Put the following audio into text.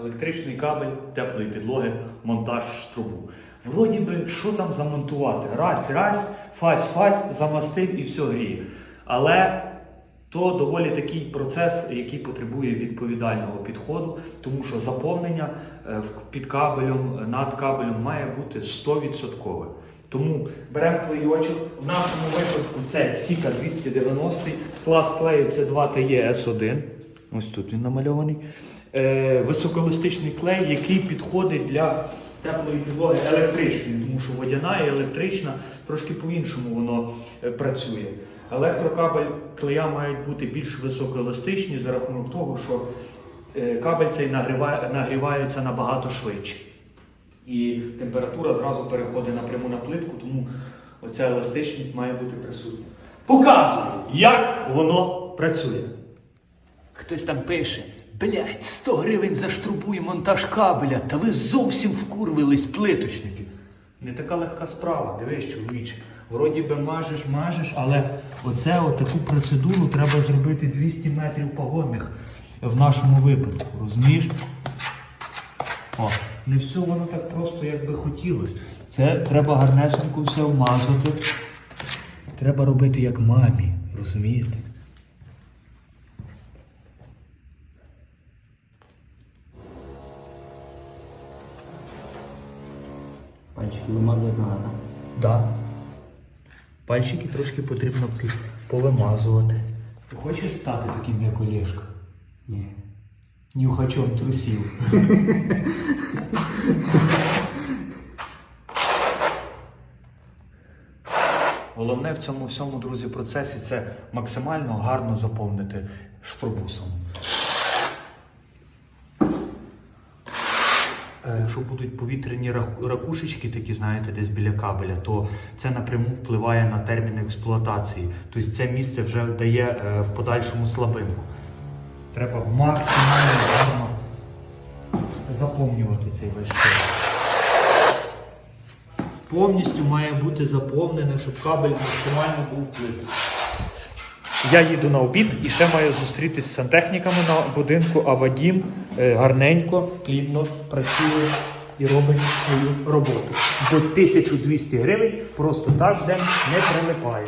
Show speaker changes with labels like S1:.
S1: Електричний кабель теплої підлоги, монтаж трубу. Вроді би, що там замонтувати? Раз, раз, фась, фась, замастив і все гріє. Але то доволі такий процес, який потребує відповідального підходу, тому що заповнення е, під кабелем, над кабелем має бути 100%. Тому беремо клейочок. В нашому випадку це Сіка 290, клас клею це 2TE S1. Ось тут він намальований. Е, клей, який підходить для теплої підлоги електричної, тому що водяна і електрична трошки по-іншому воно е, працює. Електрокабель клея мають бути більш високоеластичні за рахунок того, що е, кабель цей нагріває, нагрівається набагато швидше. І температура зразу переходить напряму на плитку, тому оця еластичність має бути присутня. Показую, як воно працює.
S2: Хтось там пише, блядь, 100 гривень за штрубу і монтаж кабеля, та ви зовсім вкурвились плиточники.
S1: Не така легка справа, дивись, чоловіче. Вроді би мажеш, мажеш, але оце таку процедуру треба зробити 200 метрів погодних в нашому випадку, розумієш? О, не все воно так просто, як би хотілося. Це треба гарнесенько все вмазати. Треба робити як мамі, розумієте?
S3: Пальчики вимазувати треба, так?
S1: Да. Пальчики трошки потрібно повимазувати. Ти хочеш стати таким, як Олєшка?
S3: Ні.
S1: Нюхачом трусів. Головне в цьому всьому, друзі, процесі це максимально гарно заповнити штробусом. Е, Що будуть повітряні ракушечки, такі, знаєте, десь біля кабеля, то це напряму впливає на термін експлуатації. Тобто це місце вже дає е, в подальшому слабинку. Треба максимально гарно заповнювати цей весь. Повністю має бути заповнене, щоб кабель максимально був плитий. Я їду на обід і ще маю зустрітися з сантехніками на будинку, а Вадім е, гарненько, плідно працює і робить свою роботу. Бо 1200 гривень просто так в день не прилипає.